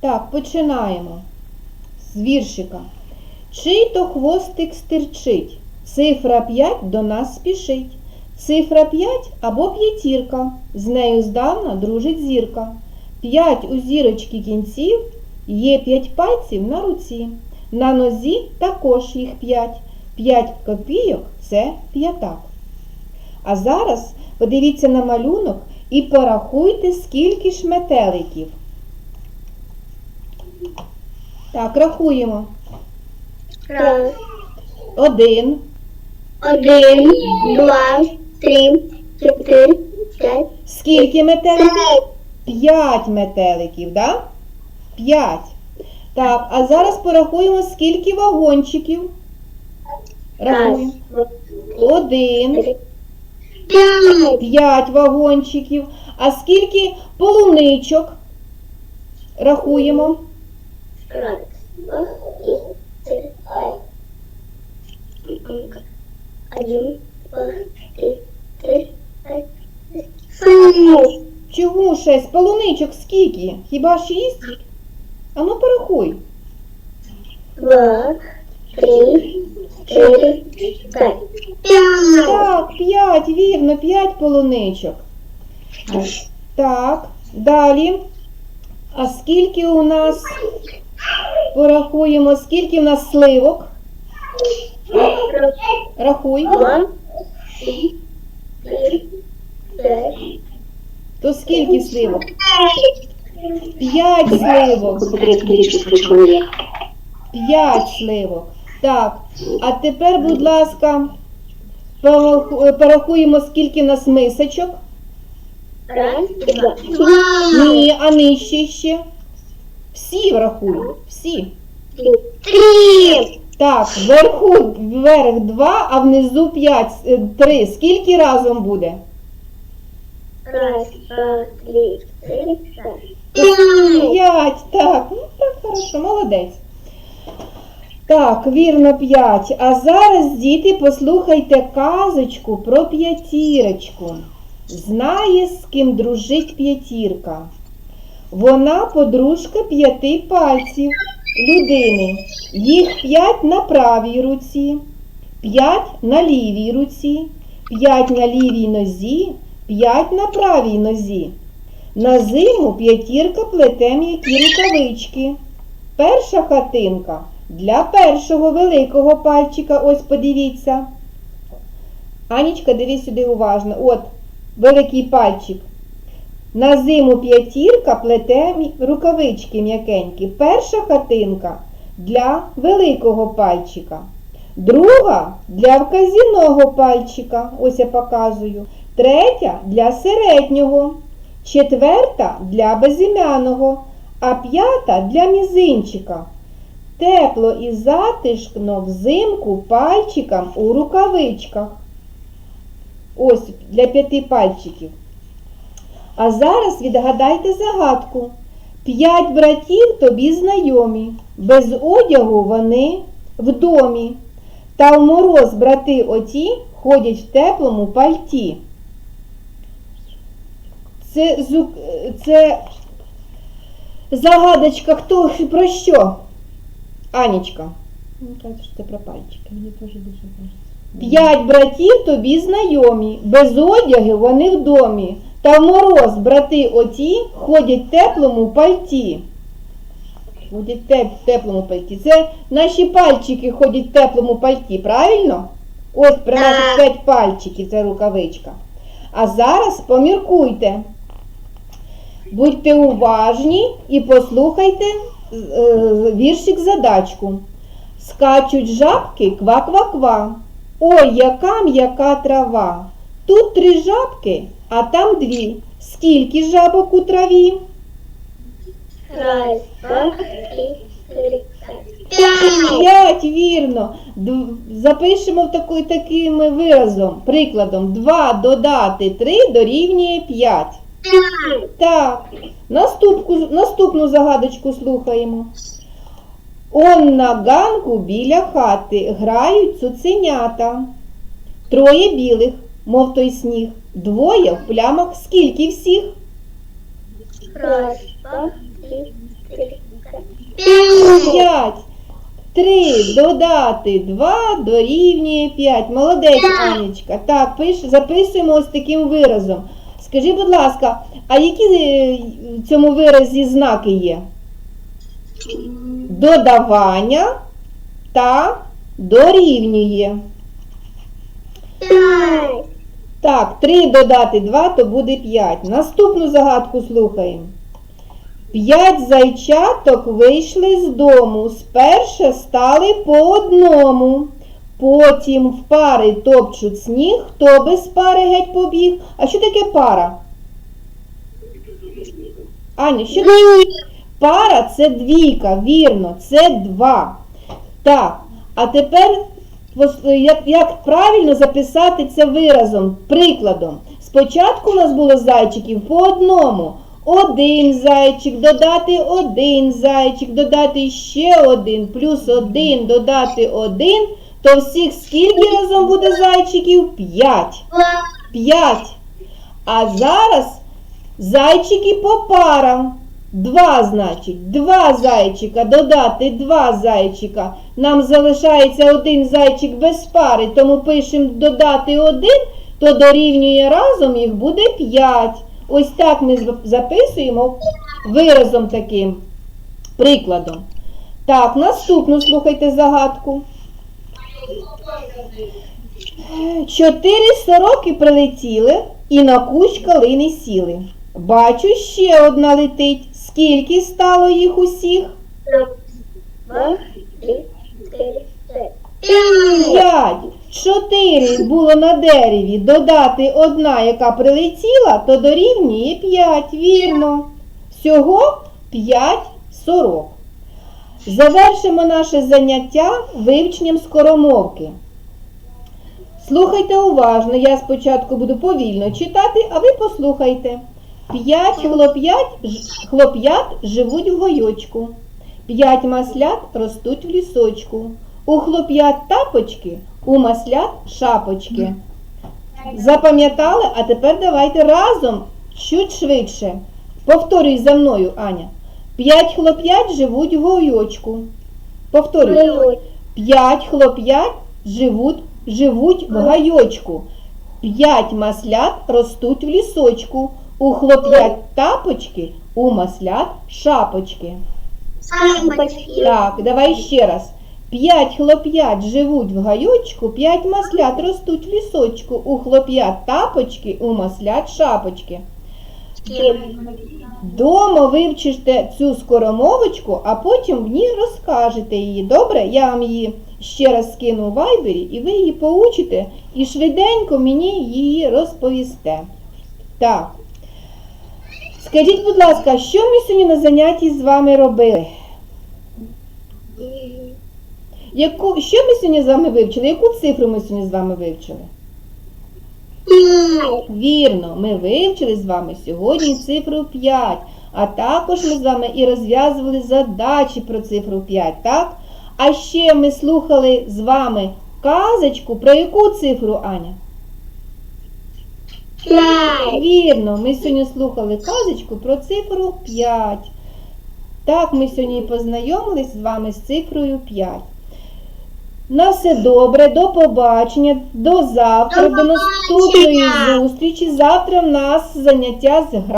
Так, починаємо з віршика. Чий то хвостик стирчить, цифра 5 до нас спішить. Цифра 5 або п'ятірка, з нею здавна дружить зірка. П'ять у зірочки кінців, є п'ять пальців на руці. На нозі також їх п'ять. П'ять копійок це п'ятак. А зараз подивіться на малюнок і порахуйте, скільки ж метеликів. Так, рахуємо. Раз, Один, один, два, три, чотири, п'ять, Скільки метеликів? п'ять. Метеликів, да? П'ять. Так, а зараз порахуємо, скільки вагончиків. Рахуємо. Один, п'ять. п'ять вагончиків. А скільки полуничок? Рахуємо. Раз, два, три, четыре, пять. Один, два, три, четыре, пять, шесть. Чому шесть? Полуничок скільки? Хіба шість? А ну порахуй. Два, три, четыре, пять. Пять. Так, п'ять, вірно, п'ять полуничок. Так, далі. А скільки у нас, порахуємо, скільки у нас сливок? Рахуй. Три, пять. То скільки сливок? П'ять сливок. П'ять сливок. Так, а тепер, будь ласка, порахуємо, скільки в нас мисочок. Раз, два, два, Ні, а нижче ще. Всі врахуй, всі. три. Так, вверху вверх 2, а внизу 5, 3. Скільки разом буде? Раз, два, три, четыре, пять. Пять. Так, ну так, хорошо, молодець. Так, вірно 5. А зараз, діти, послухайте казочку про п'ятірочку. Знає, з ким дружить п'ятірка. Вона подружка п'яти пальців людини. Їх п'ять на правій руці, п'ять на лівій руці, п'ять на лівій нозі, п'ять на правій нозі. На зиму п'ятірка плете м'які рукавички. Перша хатинка для першого великого пальчика. Ось подивіться. Анічка, дивись сюди уважно. От, великий пальчик. На зиму п'ятірка плете рукавички м'якенькі. Перша хатинка для великого пальчика. Друга для вказівного пальчика. Ось я показую. Третя для середнього. Четверта для безім'яного, а п'ята для мізинчика. Тепло і затишно взимку пальчикам у рукавичках. Ось для п'яти пальчиків. А зараз відгадайте загадку. П'ять братів тобі знайомі, без одягу вони в домі. Та в мороз брати оті ходять в теплому пальті. Це, це загадочка хто про що? Анічка. Ну, це про пальчики. Мені теж дуже. П'ять братів тобі знайомі, без одяги вони в домі. Та в мороз брати оті ходять в теплому пальті. Ходять в теп- в теплому пальті. Це наші пальчики ходять в теплому пальті, правильно? Ось про наших Так. п'ять пальчиків, це рукавичка. А зараз поміркуйте. Будьте уважні і послухайте е, віршик задачку. Скачуть жабки ква-ква-ква. Ой, яка м'яка трава. Тут три жабки, а там дві. Скільки жабок у траві? Раз, два, три, пять. Вірно. Запишемо в таку, таким виразом, прикладом. 2 додати 3 дорівнює Пять. Так, наступку, наступну загадочку слухаємо. Он на ганку біля хати грають цуценята. Троє білих, мов той сніг, двоє в плямах, скільки всіх? Два, три, Пять. 5. 3 додати 2 дорівнює 5. Молодець, Анічка. Так, пиш, записуємо ось таким виразом. Скажи, будь ласка, а які е, в цьому виразі знаки є? Додавання та дорівнює. Пять. Так, 3 додати 2, то буде 5. Наступну загадку слухаємо. П'ять зайчаток вийшли з дому. Сперше стали по одному. Потім в пари топчуть сніг, хто без пари геть побіг. А що таке пара? Аня, що Пара це двійка, вірно, це два. Так, а тепер як, як правильно записати це виразом, прикладом. Спочатку у нас було зайчиків по одному. Один зайчик, додати один зайчик, додати ще один, плюс один, додати один, то всіх скільки разом буде зайчиків? П'ять. П'ять. А зараз зайчики по парам. Два, значить, два зайчика, додати два зайчика. Нам залишається один зайчик без пари, тому пишемо додати один, то дорівнює разом їх буде п'ять. Ось так ми записуємо виразом таким прикладом. Так, наступну слухайте загадку. Чотири сороки прилетіли і на кущ калини сіли. Бачу, ще одна летить. Скільки стало їх усіх? П'ять. Чотири було на дереві. Додати одна, яка прилетіла, то дорівнює п'ять. Вірно. Всього п'ять сорок. Завершимо наше заняття вивченням скоромовки. Слухайте уважно, я спочатку буду повільно читати, а ви послухайте. П'ять хлоп'ят, хлоп'ят живуть в гойочку. П'ять маслят ростуть в лісочку. У хлоп'ят тапочки, у маслят шапочки. Запам'ятали? А тепер давайте разом чуть швидше. Повторюй за мною, Аня. П'ять хлоп'ят живуть в гойочку. Повторюй. П'ять хлоп'ят живуть, живуть в гайочку. П'ять маслят ростуть в лісочку. У хлоп'ят тапочки, у маслят шапочки. Самочки. Так, давай ще раз. П'ять хлоп'ят живуть в гайочку, п'ять маслят ростуть в лісочку. У хлоп'ят тапочки, у маслят шапочки. Дома вивчите цю скоромовочку, а потім в ній розкажете її. Добре? Я вам її ще раз скину у вайбері, і ви її поучите і швиденько мені її розповісте. Так. Скажіть, будь ласка, що ми сьогодні на занятті з вами робили? Яку, що ми сьогодні з вами вивчили? Яку цифру ми сьогодні з вами вивчили? Вірно, ми вивчили з вами сьогодні цифру 5, а також ми з вами і розв'язували задачі про цифру 5, так? А ще ми слухали з вами казочку про яку цифру, Аня? Пять. Вірно, ми сьогодні слухали казочку про цифру 5. Так, ми сьогодні познайомились з вами з цифрою 5. На все добре, до побачення, до завтра, До до наступної зустрічі. Завтра в нас заняття з гра.